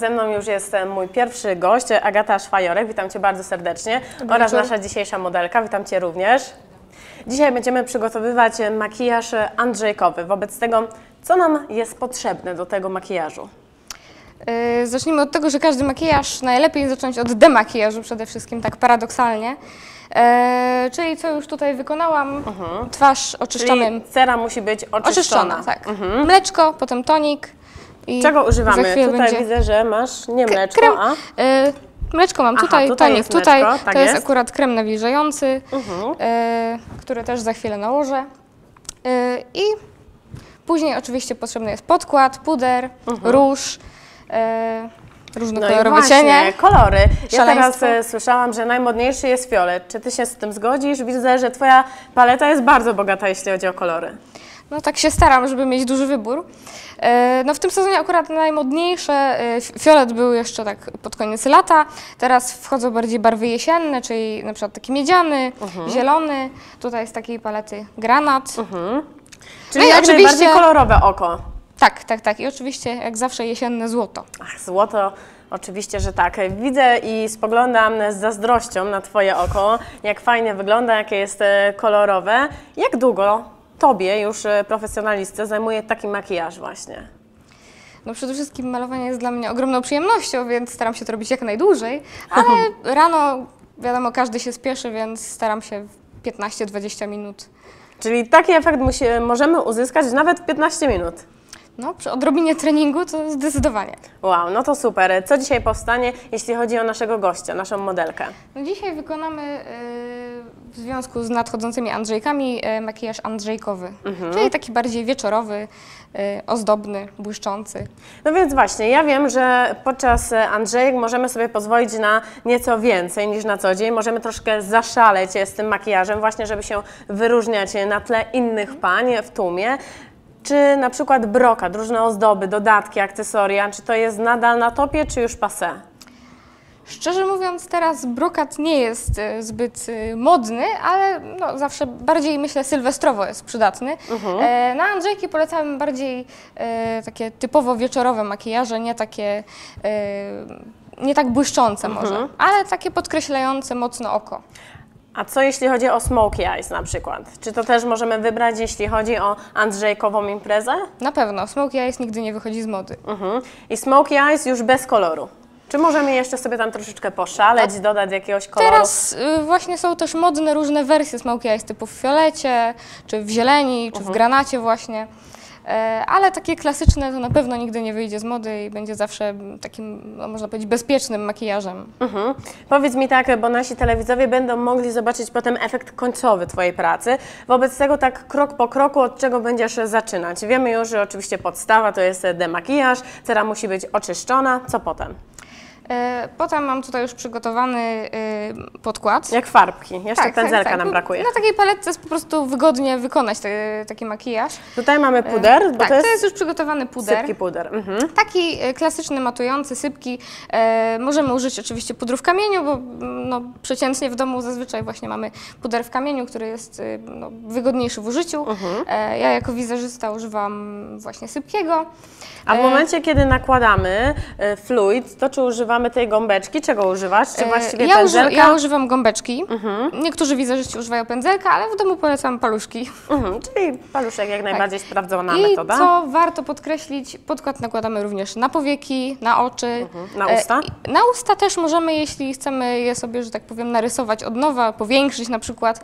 ze mną już jest e, mój pierwszy gość, Agata Szwajorek. Witam Cię bardzo serdecznie. Dobry oraz nasza dzisiejsza modelka. Witam Cię również. Dzisiaj będziemy przygotowywać e, makijaż e, Andrzejkowy. Wobec tego, co nam jest potrzebne do tego makijażu? Yy, Zacznijmy od tego, że każdy makijaż najlepiej zacząć od demakijażu przede wszystkim, tak paradoksalnie. Yy, czyli co już tutaj wykonałam, twarz oczyszczamy. Czyli cera musi być oczyszczona. Oczyszczona, tak. Mleczko, potem tonik. I Czego używamy? Tutaj będzie widzę, że masz nie mleczko, krem. a Yy, Mleczko mam Aha, tutaj, tutaj jest tutaj. mleczko, tak to jest, jest. akurat krem nawilżający, Mhm. yy, który też za chwilę nałożę. Yy, I później oczywiście potrzebny jest podkład, puder, róż, yy, Mhm. no i różnokolorowe właśnie, cienie. kolory. Ja teraz e, słyszałam, że najmodniejszy jest fiolet. Czy Ty się z tym zgodzisz? Widzę, że Twoja paleta jest bardzo bogata, jeśli chodzi o kolory. No tak się staram, żeby mieć duży wybór. E, No w tym sezonie akurat najmodniejsze e, fi- fiolet był jeszcze tak pod koniec lata. Teraz wchodzą bardziej barwy jesienne, czyli na przykład taki miedziany, Mhm. zielony. Tutaj z takiej palety granat. Czyli No i jak oczywiście- najbardziej kolorowe oko. Tak, tak, tak. I oczywiście jak zawsze jesienne złoto. Ach, złoto, oczywiście, że tak. Widzę i spoglądam z zazdrością na Twoje oko, jak fajnie wygląda, jakie jest e, kolorowe. Jak długo Tobie, już e, profesjonalistce, zajmuje taki makijaż właśnie? No przede wszystkim malowanie jest dla mnie ogromną przyjemnością, więc staram się to robić jak najdłużej. Ale rano, wiadomo, każdy się spieszy, więc staram się w 15-20 minut. Czyli taki efekt musi, możemy uzyskać nawet w 15 minut. No, przy odrobinie treningu to zdecydowanie. Wow, no to super. Co dzisiaj powstanie, jeśli chodzi o naszego gościa, naszą modelkę? No dzisiaj wykonamy y, w związku z nadchodzącymi Andrzejkami y, makijaż Andrzejkowy, czyli taki bardziej wieczorowy, y, ozdobny, błyszczący. No więc właśnie, ja wiem, że podczas e, Andrzejek możemy sobie pozwolić na nieco więcej niż na co dzień. Możemy troszkę zaszaleć e, z tym makijażem, właśnie żeby się wyróżniać e, na tle innych pań w tłumie. Czy na przykład brokat, różne ozdoby, dodatki, akcesoria, czy to jest nadal na topie, czy już passé? Szczerze mówiąc, teraz brokat nie jest y, zbyt y, modny, ale no, zawsze bardziej myślę sylwestrowo jest przydatny. E, na Andrzejki polecamy bardziej e, takie typowo wieczorowe makijaże, nie takie, e, nie tak błyszczące może, ale takie podkreślające mocno oko. A co jeśli chodzi o smoky eyes na przykład? Czy to też możemy wybrać, jeśli chodzi o Andrzejkową imprezę? Na pewno, Smoky Eyes nigdy nie wychodzi z mody. Mhm. I smoky eyes już bez koloru. Czy możemy jeszcze sobie tam troszeczkę poszaleć, dodać jakiegoś koloru? Teraz y, właśnie są też modne różne wersje Smoky Eyes typu w fiolecie, czy w zieleni, czy w granacie właśnie. E, ale takie klasyczne to na pewno nigdy nie wyjdzie z mody i będzie zawsze takim, no, można powiedzieć, bezpiecznym makijażem. Mhm. Powiedz mi tak, bo nasi telewidzowie będą mogli zobaczyć potem efekt końcowy Twojej pracy. Wobec tego tak krok po kroku, od czego będziesz zaczynać? Wiemy już, że oczywiście podstawa to jest demakijaż, cera musi być oczyszczona. Co potem? E, Potem mam tutaj już przygotowany y, podkład. Jak farbki. Jeszcze pędzelka nam brakuje. Na takiej paletce jest po prostu wygodnie wykonać te, taki makijaż. Tutaj mamy puder, bo tak, to jest, już przygotowany puder. sypki puder. Mhm. Taki e, klasyczny, matujący, sypki. E, możemy użyć oczywiście pudru w kamieniu, bo no, przeciętnie w domu zazwyczaj właśnie mamy puder w kamieniu, który jest e, no, wygodniejszy w użyciu. E, ja jako wizeżysta używam właśnie sypkiego. A w E, momencie, kiedy nakładamy e, fluid, to czy używamy tej gąbeczki? Czego używasz? Czy e, właściwie ja, uży, pędzelka? ja używam gąbeczki. Niektórzy wizeżyści używają pędzelka, ale w domu polecam paluszki. Mhm, czyli paluszek jak najbardziej sprawdzona I metoda. co warto podkreślić, podkład nakładamy również na powieki, na oczy. Na usta? E, i- na usta też możemy, jeśli chcemy je sobie, że tak powiem, narysować od nowa, powiększyć na przykład,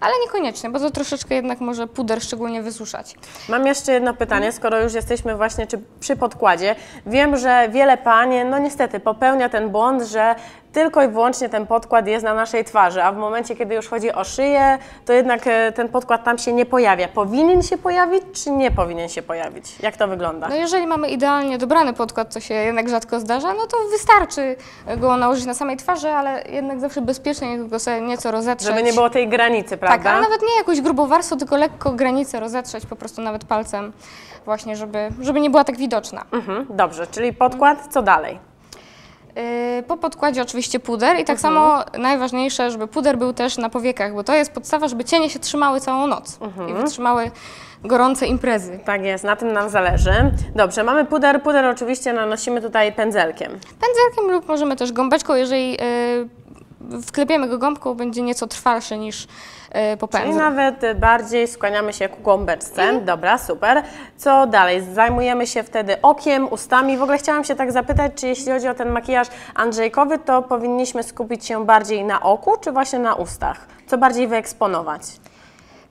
ale niekoniecznie, bo to troszeczkę jednak może puder szczególnie wysuszać. Mam jeszcze jedno pytanie, skoro już jesteśmy właśnie czy przy podkładzie. Wiem, że wiele panie, no niestety, popełnia ten błąd, że tylko i wyłącznie ten podkład jest na naszej twarzy, a w momencie, kiedy już chodzi o szyję, to jednak e, ten podkład tam się nie pojawia. Powinien się pojawić, czy nie powinien się pojawić? Jak to wygląda? No jeżeli mamy idealnie dobrany podkład, co się jednak rzadko zdarza, no to wystarczy go nałożyć na samej twarzy, ale jednak zawsze bezpiecznie go sobie nieco rozetrzeć. Żeby nie było tej granicy, Tak, prawda? ale nawet nie jakąś grubą warstwą, tylko lekko granicę rozetrzeć po prostu nawet palcem, właśnie żeby, żeby nie była tak widoczna. Mhm, dobrze, czyli podkład, co dalej? Yy, Po podkładzie oczywiście puder i tak samo najważniejsze, żeby puder był też na powiekach, bo to jest podstawa, żeby cienie się trzymały całą noc i wytrzymały gorące imprezy. Tak jest, na tym nam zależy. Dobrze, mamy puder. Puder oczywiście nanosimy tutaj pędzelkiem. Pędzelkiem lub możemy też gąbeczką, jeżeli yy, wklepiemy go gąbką, będzie nieco trwalszy niż yy, Czyli nawet bardziej skłaniamy się ku gąbeczce. Dobra, super. Co dalej? Zajmujemy się wtedy okiem, ustami. W ogóle chciałam się tak zapytać, czy jeśli chodzi o ten makijaż Andrzejkowy, to powinniśmy skupić się bardziej na oku, czy właśnie na ustach? Co bardziej wyeksponować?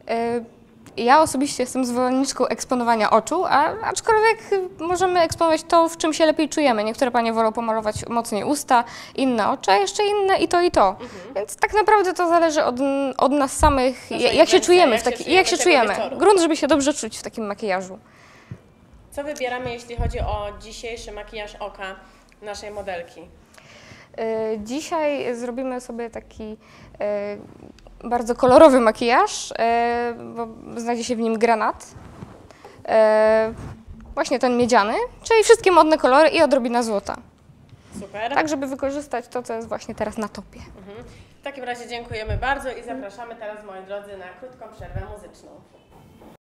Y, Ja osobiście jestem zwolenniczką eksponowania oczu, a, aczkolwiek możemy eksponować to, w czym się lepiej czujemy. Niektóre panie wolą pomalować mocniej usta, inne oczy, a jeszcze inne i to i to. Więc tak naprawdę to zależy od, od nas samych, Naszej jak się czujemy, jak w taki, jak się czujemy. wieczoru. Grunt, żeby się dobrze czuć w takim makijażu. Co wybieramy, jeśli chodzi o dzisiejszy makijaż oka naszej modelki? Y, Dzisiaj zrobimy sobie taki y, bardzo kolorowy makijaż, y, bo znajdzie się w nim granat. Y, Właśnie ten miedziany, czyli wszystkie modne kolory i odrobina złota. Super. Tak, żeby wykorzystać to, co jest właśnie teraz na topie. W takim razie dziękujemy bardzo i zapraszamy teraz, moi drodzy, na krótką przerwę muzyczną.